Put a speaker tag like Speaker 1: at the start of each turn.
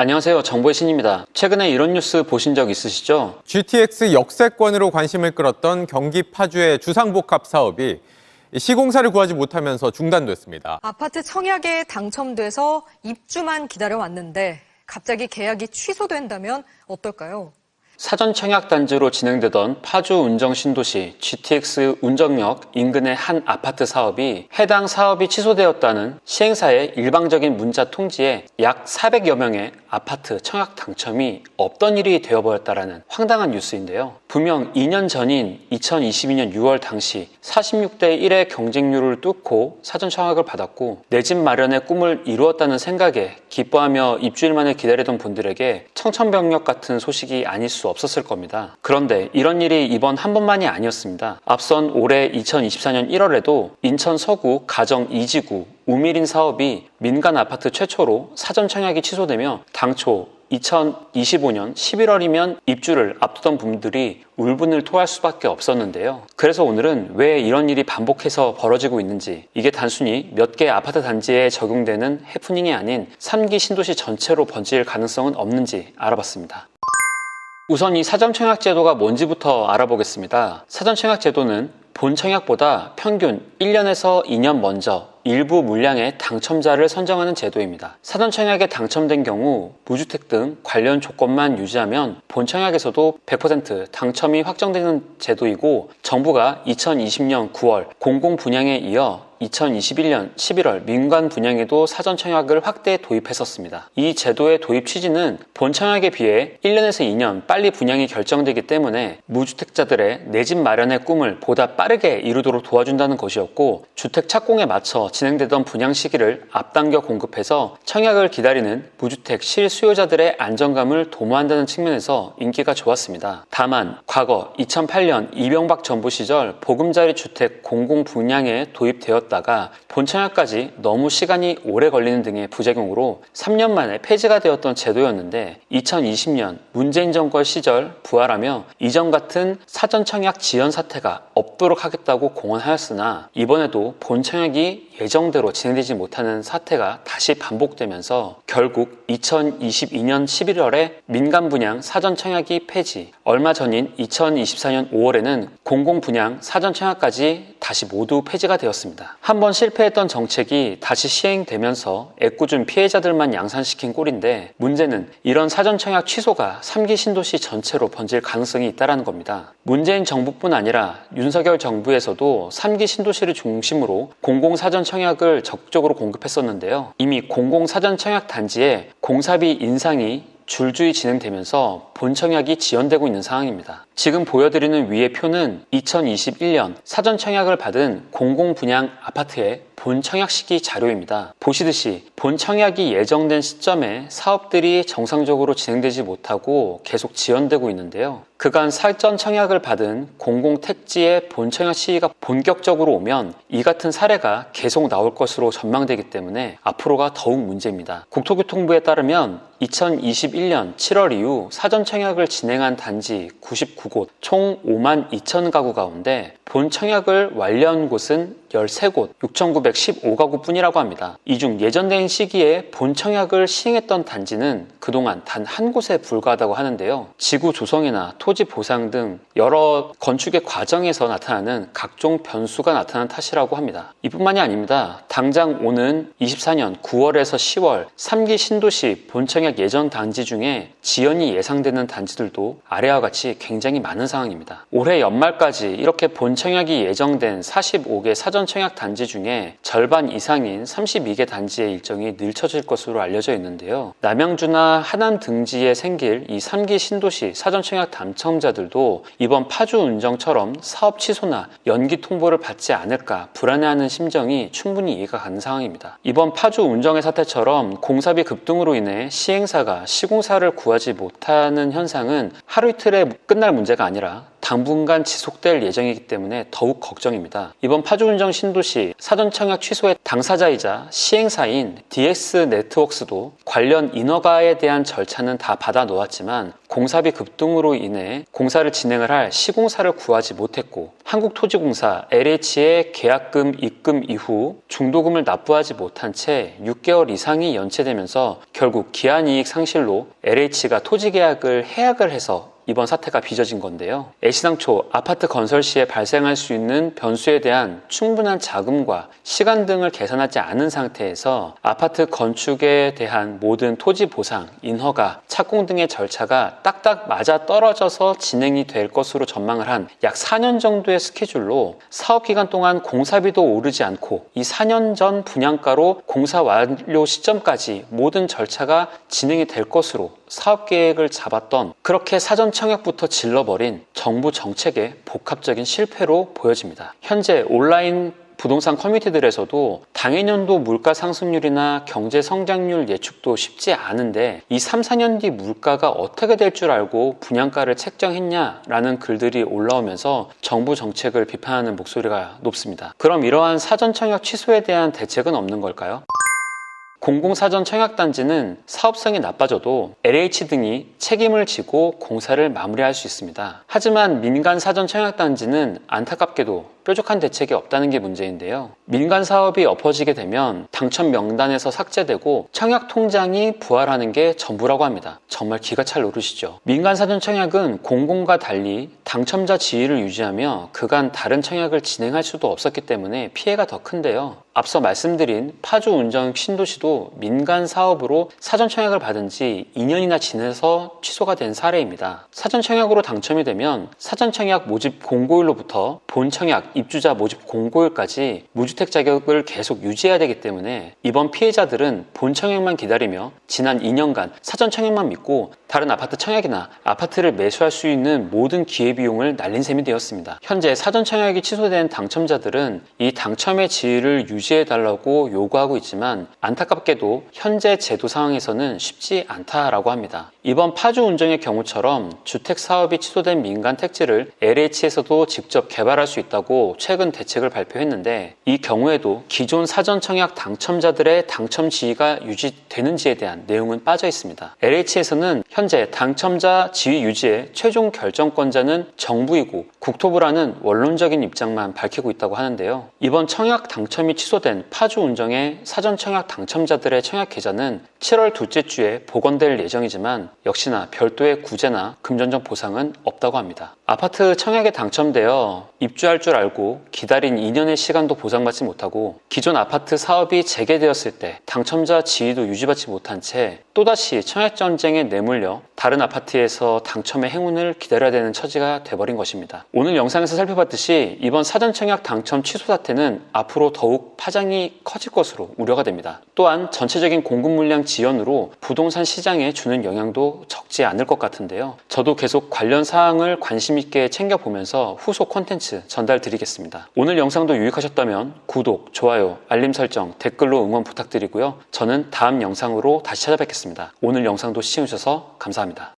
Speaker 1: 안녕하세요. 정보의 신입니다. 최근에 이런 뉴스 보신 적 있으시죠?
Speaker 2: GTX 역세권으로 관심을 끌었던 경기 파주의 주상복합 사업이 시공사를 구하지 못하면서 중단됐습니다.
Speaker 3: 아파트 청약에 당첨돼서 입주만 기다려왔는데 갑자기 계약이 취소된다면 어떨까요?
Speaker 1: 사전 청약 단지로 진행되던 파주 운정 신도시 GTX 운정역 인근의 한 아파트 사업이 해당 사업이 취소되었다는 시행사의 일방적인 문자 통지에 약 400여 명의 아파트 청약 당첨이 없던 일이 되어버렸다라는 황당한 뉴스인데요. 분명 2년 전인 2022년 6월 당시 46대 1의 경쟁률을 뚫고 사전 청약을 받았고 내 집 마련의 꿈을 이루었다는 생각에 기뻐하며 입주일만을 기다리던 분들에게 청천벽력 같은 소식이 아닐 수 없었을 겁니다. 그런데 이런 일이 이번 한 번만이 아니었습니다. 앞선 올해 2024년 1월에도 인천 서구 가정 2지구 우미린 사업이 민간 아파트 최초로 사전 청약이 취소되며 당초 2025년 11월이면 입주를 앞두던 분들이 울분을 토할 수밖에 없었는데요. 그래서 오늘은 왜 이런 일이 반복해서 벌어지고 있는지, 이게 단순히 몇개 아파트 단지에 적용되는 해프닝이 아닌 3기 신도시 전체로 번질 가능성은 없는지 알아봤습니다. 우선 이 사전 청약 제도가 뭔지부터 알아보겠습니다. 사전 청약 제도는 본 청약보다 평균 1년에서 2년 먼저 일부 물량의 당첨자를 선정하는 제도입니다. 사전 청약에 당첨된 경우 무주택 등 관련 조건만 유지하면 본 청약에서도 100% 당첨이 확정되는 제도이고 정부가 2020년 9월 공공 분양에 이어 2021년 11월 민간 분양에도 사전 청약을 확대 도입했었습니다. 이 제도의 도입 취지는 본 청약에 비해 1년에서 2년 빨리 분양이 결정되기 때문에 무주택자들의 내 집 마련의 꿈을 보다 빠르게 이루도록 도와준다는 것이었고 주택 착공에 맞춰 진행되던 분양 시기를 앞당겨 공급해서 청약을 기다리는 무주택 실수요자들의 안정감을 도모한다는 측면에서 인기가 좋았습니다. 다만 과거 2008년 이명박 정부 시절 보금자리 주택 공공 분양에 도입되었 다가 본청약까지 너무 시간이 오래 걸리는 등의 부작용으로 3년 만에 폐지가 되었던 제도였는데 2020년 문재인 정권 시절 부활하며 이전 같은 사전 청약 지연 사태가 없도록 하겠다고 공언하였으나 이번에도 본청약이 예정대로 진행되지 못하는 사태가 다시 반복되면서 결국 2022년 11월에 민간 분양 사전 청약이 폐지, 얼마 전인 2024년 5월에는 공공 분양 사전 청약까지 다시 모두 폐지가 되었습니다. 한번 실패했던 정책이 다시 시행되면서 애꿎은 피해자들만 양산시킨 꼴인데 문제는 이런 사전 청약 취소가 3기 신도시 전체로 번질 가능성이 있다는 겁니다. 문재인 정부뿐 아니라 윤석열 정부에서도 3기 신도시를 중심으로 공공 사전 청약을 적극적으로 공급했었는데요. 이미 공공 사전 청약 단지에 공사비 인상이 줄줄이 진행되면서 본청약이 지연되고 있는 상황입니다. 지금 보여드리는 위의 표는 2021년 사전 청약을 받은 공공 분양 아파트의 본 청약 시기 자료입니다. 보시듯이 본 청약이 예정된 시점에 사업들이 정상적으로 진행되지 못하고 계속 지연되고 있는데요. 그간 사전 청약을 받은 공공 택지의 본 청약 시기가 본격적으로 오면 이 같은 사례가 계속 나올 것으로 전망되기 때문에 앞으로가 더욱 문제입니다. 국토교통부에 따르면 2021년 7월 이후 사전 청약을 진행한 단지 99곳 총 5만 2천 가구 가운데 본 청약을 완료한 곳은 13곳 6,915가구 뿐이라고 합니다. 이 중 예정된 시기에 본 청약을 시행했던 단지는 그동안 단 한 곳에 불과하다고 하는데요. 지구 조성이나 토지 보상 등 여러 건축의 과정에서 나타나는 각종 변수가 나타난 탓이라고 합니다. 이뿐만이 아닙니다. 당장 오는 24년 9월에서 10월 3기 신도시 본청약 예전 단지 중에 지연이 예상되는 단지들도 아래와 같이 굉장히 많은 상황입니다. 올해 연말까지 이렇게 본 청약이 예정된 45개 사전 청약 단지 중에 절반 이상인 32개 단지의 일정이 늘쳐질 것으로 알려져 있는데요. 남양주나 하남 등지에 생길 이 3기 신도시 사전 청약 당첨자들도 이번 파주 운정처럼 사업 취소나 연기 통보를 받지 않을까 불안해하는 심정이 충분히 이해가 가는 상황입니다. 이번 파주 운정의 사태처럼 공사비 급등으로 인해 시행사가 시공사를 구하지 못하는 현상은 하루 이틀에 끝날 문제가 아니라 당분간 지속될 예정이기 때문에 더욱 걱정입니다. 이번 파주운정 신도시 사전 청약 취소의 당사자이자 시행사인 DX 네트워크스도 관련 인허가에 대한 절차는 다 받아 놓았지만 공사비 급등으로 인해 공사를 진행을 할 시공사를 구하지 못했고 한국토지공사 LH의 계약금 입금 이후 중도금을 납부하지 못한 채 6개월 이상이 연체되면서 결국 기한이익 상실로 LH가 토지 계약을 해약을 해서 이번 사태가 빚어진 건데요. 애시당초 아파트 건설 시에 발생할 수 있는 변수에 대한 충분한 자금과 시간 등을 계산하지 않은 상태에서 아파트 건축에 대한 모든 토지 보상, 인허가, 착공 등의 절차가 딱딱 맞아 떨어져서 진행이 될 것으로 전망을 한 약 4년 정도의 스케줄로 사업 기간 동안 공사비도 오르지 않고 이 4년 전 분양가로 공사 완료 시점까지 모든 절차가 진행이 될 것으로 사업 계획을 잡았던 그렇게 사전 청약부터 질러버린 정부 정책의 복합적인 실패로 보여집니다. 현재 온라인 부동산 커뮤니티들에서도 당해년도 물가 상승률이나 경제 성장률 예측도 쉽지 않은데 이 3, 4년 뒤 물가가 어떻게 될 줄 알고 분양가를 책정했냐라는 글들이 올라오면서 정부 정책을 비판하는 목소리가 높습니다. 그럼 이러한 사전 청약 취소에 대한 대책은 없는 걸까요? 공공사전 청약단지는 사업성이 나빠져도 LH 등이 책임을 지고 공사를 마무리할 수 있습니다. 하지만 민간 사전 청약단지는 안타깝게도 뾰족한 대책이 없다는 게 문제인데요. 민간 사업이 엎어지게 되면 당첨 명단에서 삭제되고 청약 통장이 부활하는 게 전부라고 합니다. 정말 기가 찰 노릇이죠. 민간 사전 청약은 공공과 달리 당첨자 지위를 유지하며 그간 다른 청약을 진행할 수도 없었기 때문에 피해가 더 큰데요. 앞서 말씀드린 파주 운정 신도시도 민간 사업으로 사전 청약을 받은 지 2년이나 지나서 취소가 된 사례입니다. 사전 청약으로 당첨이 되면 사전 청약 모집 공고일로부터 본 청약 입주자 모집 공고일까지 무주택 자격을 계속 유지해야 되기 때문에 이번 피해자들은 본 청약만 기다리며 지난 2년간 사전 청약만 믿고 다른 아파트 청약이나 아파트를 매수할 수 있는 모든 기회비용을 날린 셈이 되었습니다. 현재 사전 청약이 취소된 당첨자들은 이 당첨의 지위를 유지해 달라고 요구하고 있지만 안타깝게도 현재 제도 상황에서는 쉽지 않다라고 합니다. 이번 파주 운정의 경우처럼 주택 사업이 취소된 민간 택지를 LH에서도 직접 개발할 수 있다고 최근 대책을 발표했는데 이 경우에도 기존 사전 청약 당첨자들의 당첨 지위가 유지되는지에 대한 내용은 빠져 있습니다. LH에서는 현재 당첨자 지위 유지의 최종 결정권자는 정부이고 국토부라는 원론적인 입장만 밝히고 있다고 하는데요. 이번 청약 당첨이 취소된 파주 운정의 사전 청약 당첨자들의 청약 계좌는 7월 둘째 주에 복원될 예정이지만 역시나 별도의 구제나 금전적 보상은 없다고 합니다. 아파트 청약에 당첨되어 입주할 줄 알고 기다린 2년의 시간도 보상받지 못하고 기존 아파트 사업이 재개되었을 때 당첨자 지위도 유지받지 못한 채 또다시 청약 전쟁에 내몰려 다른 아파트에서 당첨의 행운을 기다려야 되는 처지가 돼버린 것입니다. 오늘 영상에서 살펴봤듯이 이번 사전 청약 당첨 취소 사태는 앞으로 더욱 파장이 커질 것으로 우려가 됩니다. 또한 전체적인 공급 물량 지연으로 부동산 시장에 주는 영향도 적지 않을 것 같은데요. 저도 계속 관련 사항을 관심 있게 챙겨보면서 후속 콘텐츠 전달 드리겠습니다. 오늘 영상도 유익하셨다면 구독, 좋아요, 알림 설정, 댓글로 응원 부탁드리고요. 저는 다음 영상으로 다시 찾아뵙겠습니다. 오늘 영상도 시청해주셔서 감사합니다.